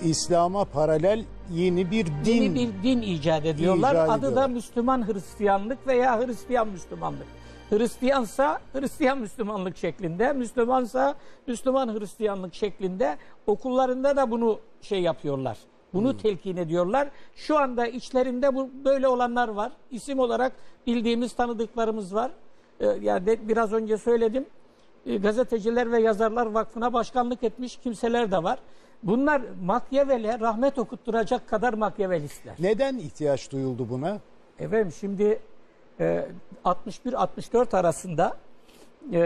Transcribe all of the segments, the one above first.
İslam'a paralel yeni bir din. Yeni bir din icat ediyorlar. İcat Adı da. Müslüman Hristiyanlık veya Hristiyan Müslümanlık. Hristiyansa Hristiyan Müslümanlık şeklinde, Müslümansa Müslüman Hristiyanlık şeklinde okullarında da bunu şey yapıyorlar. Bunu telkin ediyorlar. Şu anda içlerinde bu böyle olanlar var. İsim olarak bildiğimiz tanıdıklarımız var. Ee, yani de, biraz önce söyledim. Ee, Gazeteciler ve Yazarlar Vakfı'na başkanlık etmiş kimseler de var. Bunlar Machiavelli'e rahmet okutturacak kadar Machiavellistler. Neden ihtiyaç duyuldu buna? Efendim şimdi e, 61-64 arasında e,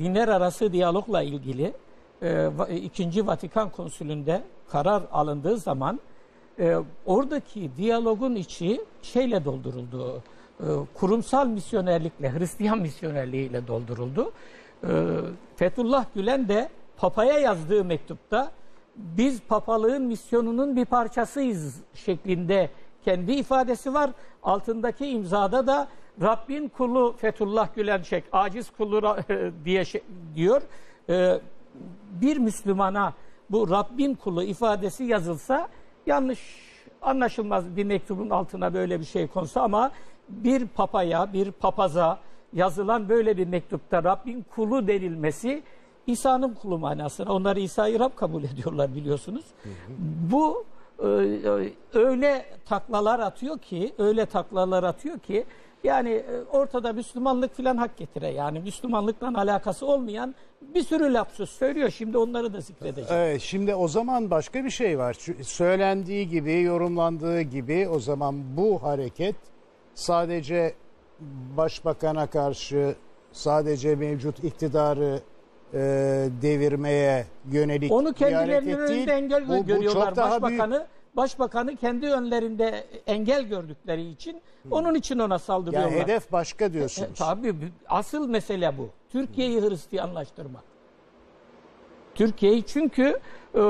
dinler arası diyalogla ilgili e, Va- ikinci Vatikan Konsülü'nde karar alındığı zaman e, oradaki diyalogun içi şeyle dolduruldu. E, kurumsal misyonerlikle, Hristiyan misyonerliğiyle dolduruldu. E, Fethullah Gülen de Papa'ya yazdığı mektupta biz papalığın misyonunun bir parçasıyız şeklinde kendi ifadesi var. Altındaki imzada da Rabbin kulu Fethullah Gülen Şek, aciz kulu Ra- diye şey- diyor. Ee, bir Müslümana bu Rabbin kulu ifadesi yazılsa yanlış anlaşılmaz bir mektubun altına böyle bir şey konsa ama bir papaya, bir papaza yazılan böyle bir mektupta Rabbin kulu denilmesi İsa'nın kulu manasına. Onlar İsa'yı Rab kabul ediyorlar biliyorsunuz. Bu e, e, öyle taklalar atıyor ki, öyle taklalar atıyor ki yani e, ortada Müslümanlık filan hak getire. Yani Müslümanlıkla alakası olmayan bir sürü lapsus söylüyor. Şimdi onları da zikredeceğim. Evet, şimdi o zaman başka bir şey var. Söylendiği gibi, yorumlandığı gibi o zaman bu hareket sadece başbakana karşı sadece mevcut iktidarı e, devirmeye yönelik Onu kendilerinin önünde engel Bu- bu görüyorlar. çok daha büyük. Başbakanı başbakanı kendi önlerinde engel gördükleri için onun için ona saldırıyorlar. Yani hedef başka E, diyorsunuz. tabii asıl mesele bu. Türkiye'yi Hristiyanlaştırmak. Türkiye'yi çünkü e,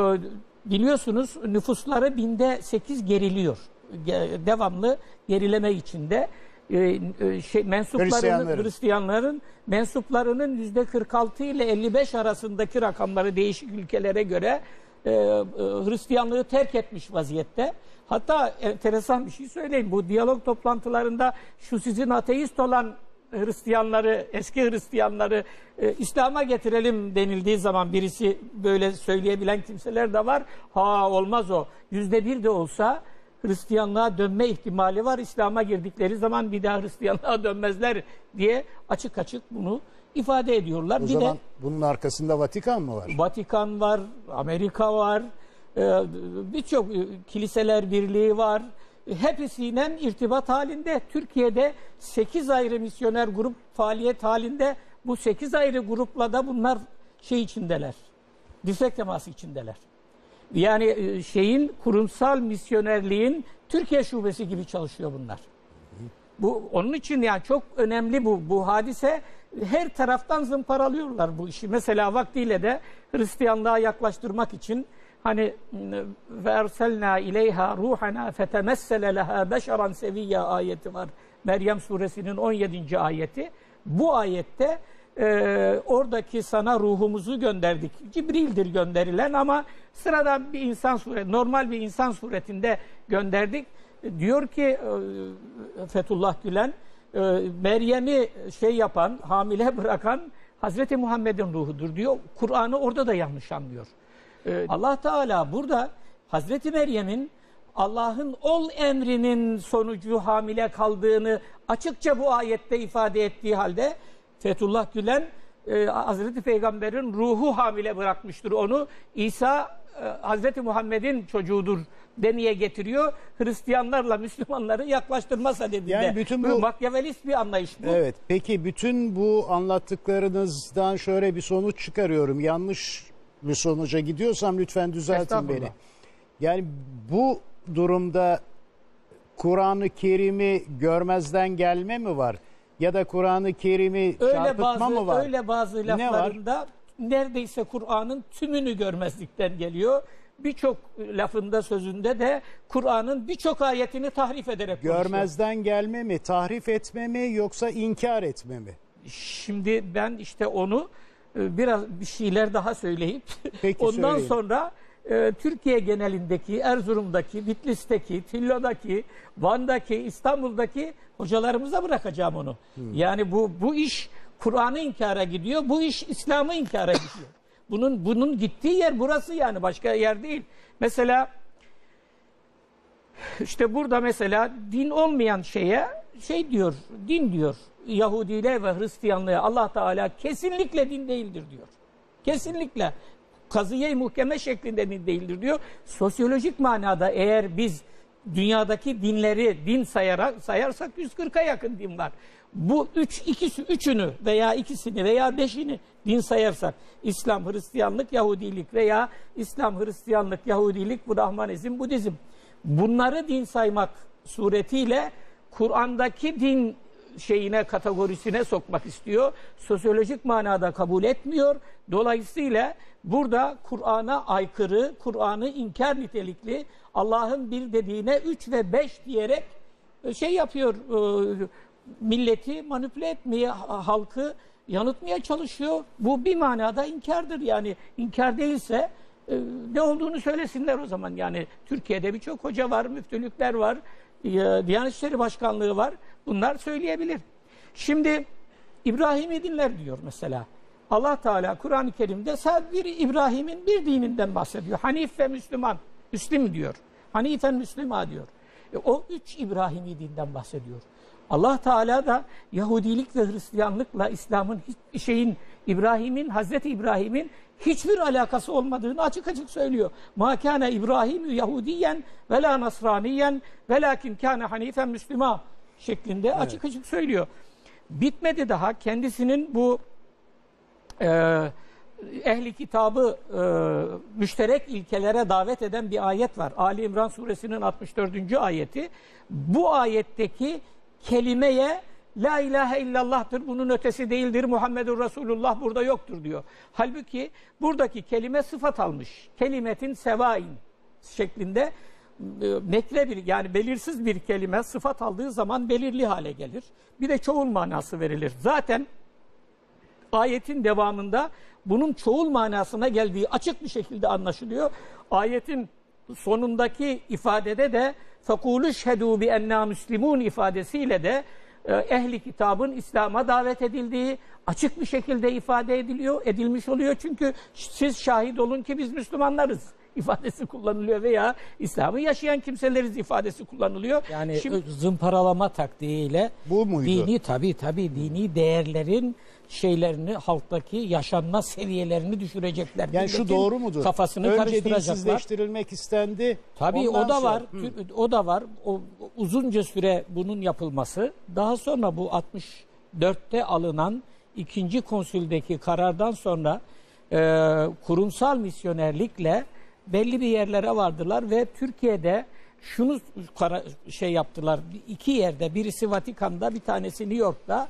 biliyorsunuz nüfusları binde sekiz geriliyor. Ge- devamlı gerileme içinde. E, e, şey, mensuplarının, Hristiyanların. Hristiyanların mensuplarının yüzde 46 ile 55 arasındaki rakamları değişik ülkelere göre e, e, Hristiyanlığı terk etmiş vaziyette. Hatta enteresan bir şey söyleyeyim. Bu diyalog toplantılarında şu sizin ateist olan Hristiyanları, eski Hristiyanları e, İslam'a getirelim denildiği zaman birisi böyle söyleyebilen kimseler de var. Ha olmaz o. Yüzde bir de olsa Hristiyanlığa dönme ihtimali var. İslam'a girdikleri zaman bir daha Hristiyanlığa dönmezler diye açık açık bunu ifade ediyorlar. o bir zaman de bunun arkasında Vatikan mı var? Vatikan var, Amerika var, e, birçok e, kiliseler birliği var. Hepsiyle irtibat halinde. Türkiye'de 8 ayrı misyoner grup faaliyet halinde. Bu 8 ayrı grupla da bunlar şey içindeler. Dirsek teması içindeler. Yani e, şeyin kurumsal misyonerliğin Türkiye şubesi gibi çalışıyor bunlar. Bu onun için yani çok önemli bu bu hadise. Her taraftan zımparalıyorlar bu işi. Mesela vaktiyle de Hristiyanlığa yaklaştırmak için hani ve erselna ileyha ruhana fetemessele leha beşeran seviyya ayeti var. Meryem suresinin 17. ayeti. Bu ayette e, oradaki sana ruhumuzu gönderdik. Cibril'dir gönderilen ama sıradan bir insan suret, normal bir insan suretinde gönderdik. Diyor ki e, Fethullah Gülen e, Meryem'i şey yapan, hamile bırakan Hazreti Muhammed'in ruhudur diyor. Kur'an'ı orada da yanlış anlıyor. E, Allah Teala burada Hazreti Meryem'in Allah'ın ol emrinin sonucu hamile kaldığını açıkça bu ayette ifade ettiği halde Fethullah Gülen e, Hazreti Peygamber'in ruhu hamile bırakmıştır onu. İsa e, Hazreti Muhammed'in çocuğudur demeye getiriyor. Hristiyanlarla Müslümanları yaklaştırma sadedinde. Yani bütün bu- Makyavelist bir anlayış bu. Evet. Peki bütün bu anlattıklarınızdan şöyle bir sonuç çıkarıyorum. Yanlış bir sonuca gidiyorsam lütfen düzeltin beni. Yani bu durumda Kur'an-ı Kerim'i görmezden gelme mi var? Ya da Kur'an-ı Kerim'i Öyle bazı mı var? öyle bazı Ne var? laflarında neredeyse Kur'an'ın tümünü görmezlikten geliyor. Birçok lafında sözünde de Kur'an'ın birçok ayetini tahrif ederek konuşuyor. Görmezden gelme mi, tahrif etme mi yoksa inkar etme mi? Şimdi ben işte onu e, biraz bir şeyler daha söyleyip Peki, ondan söyleyin. sonra e, Türkiye genelindeki, Erzurum'daki, Bitlis'teki, Tillo'daki, Van'daki, İstanbul'daki hocalarımıza bırakacağım onu. Yani bu bu iş Kur'an'ı inkara gidiyor, bu iş İslam'ı inkara gidiyor. Bunun bunun gittiği yer burası yani başka yer değil. Mesela işte burada mesela din olmayan şeye şey diyor, din diyor. Yahudiliğe ve Hristiyanlığa Allah Teala kesinlikle din değildir diyor. Kesinlikle kazıye muhkeme şeklinde din değildir diyor. Sosyolojik manada eğer biz dünyadaki dinleri din sayarak sayarsak 140'a yakın din var. Bu üç ikisi üçünü veya ikisini veya beşini din sayarsak İslam, Hristiyanlık, Yahudilik veya İslam, Hristiyanlık, Yahudilik, Brahmanizm, Budizm. Bunları din saymak suretiyle Kur'an'daki din şeyine kategorisine sokmak istiyor. Sosyolojik manada kabul etmiyor. Dolayısıyla burada Kur'an'a aykırı, Kur'an'ı inkar nitelikli, Allah'ın bir dediğine 3 ve 5 diyerek e, şey yapıyor, e, milleti manipüle etmeye, ha- halkı yanıltmaya çalışıyor. Bu bir manada inkardır yani. inkar değilse e, ne olduğunu söylesinler o zaman. Yani Türkiye'de birçok hoca var, müftülükler var, Diyanet İşleri Başkanlığı var. Bunlar söyleyebilir. Şimdi İbrahim'i dinler diyor mesela. Allah Teala Kur'an-ı Kerim'de sadece bir İbrahim'in bir dininden bahsediyor. Hanif ve Müslüman. Müslim diyor. Hanifen Müslüma diyor. E, o üç İbrahimi dinden bahsediyor. Allah Teala da Yahudilik ve Hristiyanlıkla İslam'ın şeyin İbrahim'in Hazreti İbrahim'in hiçbir alakası olmadığını açık açık söylüyor. Ma kana İbrahim Yahudiyen ve la Nasraniyen velakin kana Hanifen Müslüman şeklinde açık açık söylüyor. Bitmedi daha kendisinin bu e, ehli kitabı e, müşterek ilkelere davet eden bir ayet var. Ali İmran suresinin 64. ayeti. Bu ayetteki kelimeye La ilahe illallah'tır, bunun ötesi değildir, Muhammedur Resulullah burada yoktur diyor. Halbuki buradaki kelime sıfat almış. Kelimetin sevain şeklinde nekre bir yani belirsiz bir kelime sıfat aldığı zaman belirli hale gelir. Bir de çoğul manası verilir. Zaten ayetin devamında bunun çoğul manasına geldiği açık bir şekilde anlaşılıyor. Ayetin sonundaki ifadede de fakulu şhedu bi enna müslimun ifadesiyle de e, ehli kitabın İslam'a davet edildiği açık bir şekilde ifade ediliyor, edilmiş oluyor. Çünkü siz şahit olun ki biz Müslümanlarız ifadesi kullanılıyor veya İslam'ı yaşayan kimseleriz ifadesi kullanılıyor. Yani Şimdi, zımparalama taktiğiyle Bu muydu? dini tabii tabii dini değerlerin şeylerini halktaki yaşanma seviyelerini düşürecekler. Yani şu Milletin doğru mudur? Kafasını Önce karıştıracaklar. dinsizleştirilmek istendi. Tabii o da sonra- var. Tür- O da var. O uzunca süre bunun yapılması. Daha sonra bu 64'te alınan ikinci konsüldeki karardan sonra e, kurumsal misyonerlikle belli bir yerlere vardılar ve Türkiye'de şunu şey yaptılar. iki yerde birisi Vatikan'da bir tanesi New York'ta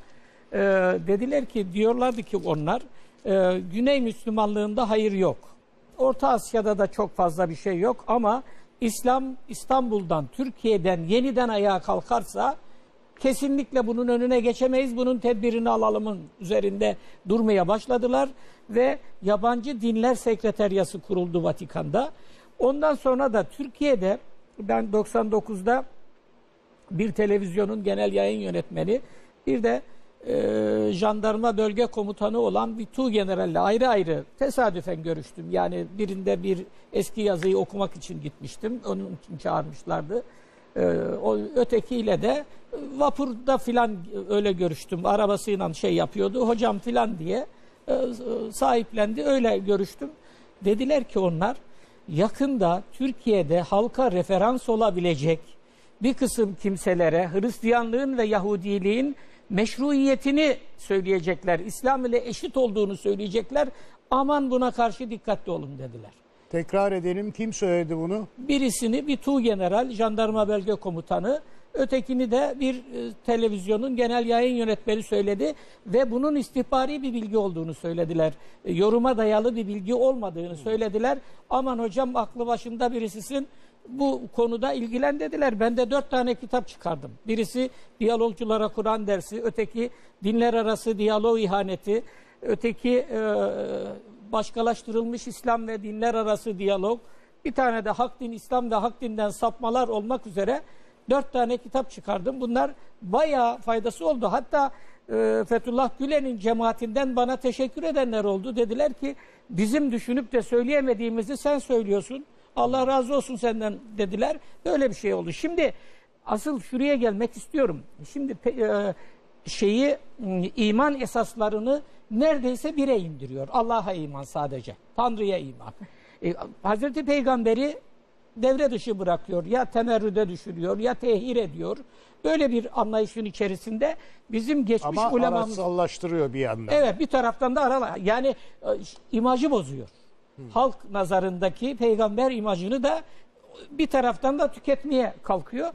e, dediler ki diyorlardı ki onlar e, Güney Müslümanlığında hayır yok. Orta Asya'da da çok fazla bir şey yok ama İslam İstanbul'dan, Türkiye'den yeniden ayağa kalkarsa kesinlikle bunun önüne geçemeyiz. Bunun tedbirini alalımın üzerinde durmaya başladılar ve yabancı dinler sekreteryası kuruldu Vatikan'da. Ondan sonra da Türkiye'de ben 99'da bir televizyonun genel yayın yönetmeni, bir de e, jandarma bölge komutanı olan bir Tu generalle ayrı ayrı tesadüfen görüştüm. Yani birinde bir eski yazıyı okumak için gitmiştim. Onun için çağırmışlardı. E, o ötekiyle de vapurda filan öyle görüştüm. Arabasıyla şey yapıyordu. Hocam filan diye e, sahiplendi. Öyle görüştüm. Dediler ki onlar yakında Türkiye'de halka referans olabilecek bir kısım kimselere Hristiyanlığın ve Yahudiliğin meşruiyetini söyleyecekler. İslam ile eşit olduğunu söyleyecekler. Aman buna karşı dikkatli olun dediler. Tekrar edelim kim söyledi bunu? Birisini bir Tu General, Jandarma Bölge Komutanı, ötekini de bir e, televizyonun genel yayın yönetmeni söyledi ve bunun istihbari bir bilgi olduğunu söylediler. E, yoruma dayalı bir bilgi olmadığını söylediler. Aman hocam aklı başında birisisin bu konuda ilgilen dediler. Ben de dört tane kitap çıkardım. Birisi diyalogculara Kur'an dersi, öteki dinler arası diyalog ihaneti, öteki e, başkalaştırılmış İslam ve dinler arası diyalog, Bir tane de Hak Din, İslam ve Hak Din'den sapmalar olmak üzere dört tane kitap çıkardım. Bunlar bayağı faydası oldu. Hatta e, Fethullah Gülen'in cemaatinden bana teşekkür edenler oldu. Dediler ki bizim düşünüp de söyleyemediğimizi sen söylüyorsun. Allah razı olsun senden dediler. Böyle bir şey oldu. Şimdi asıl şuraya gelmek istiyorum. Şimdi e, şeyi m, iman esaslarını neredeyse bire indiriyor. Allah'a iman sadece. Tanrı'ya iman. E, Hazreti Peygamber'i devre dışı bırakıyor. Ya temerrüde düşürüyor ya tehir ediyor. Böyle bir anlayışın içerisinde bizim geçmiş Ama ulemamız... araçsallaştırıyor bir yandan. Evet bir taraftan da arala yani e, imajı bozuyor. Halk nazarındaki peygamber imajını da bir taraftan da tüketmeye kalkıyor.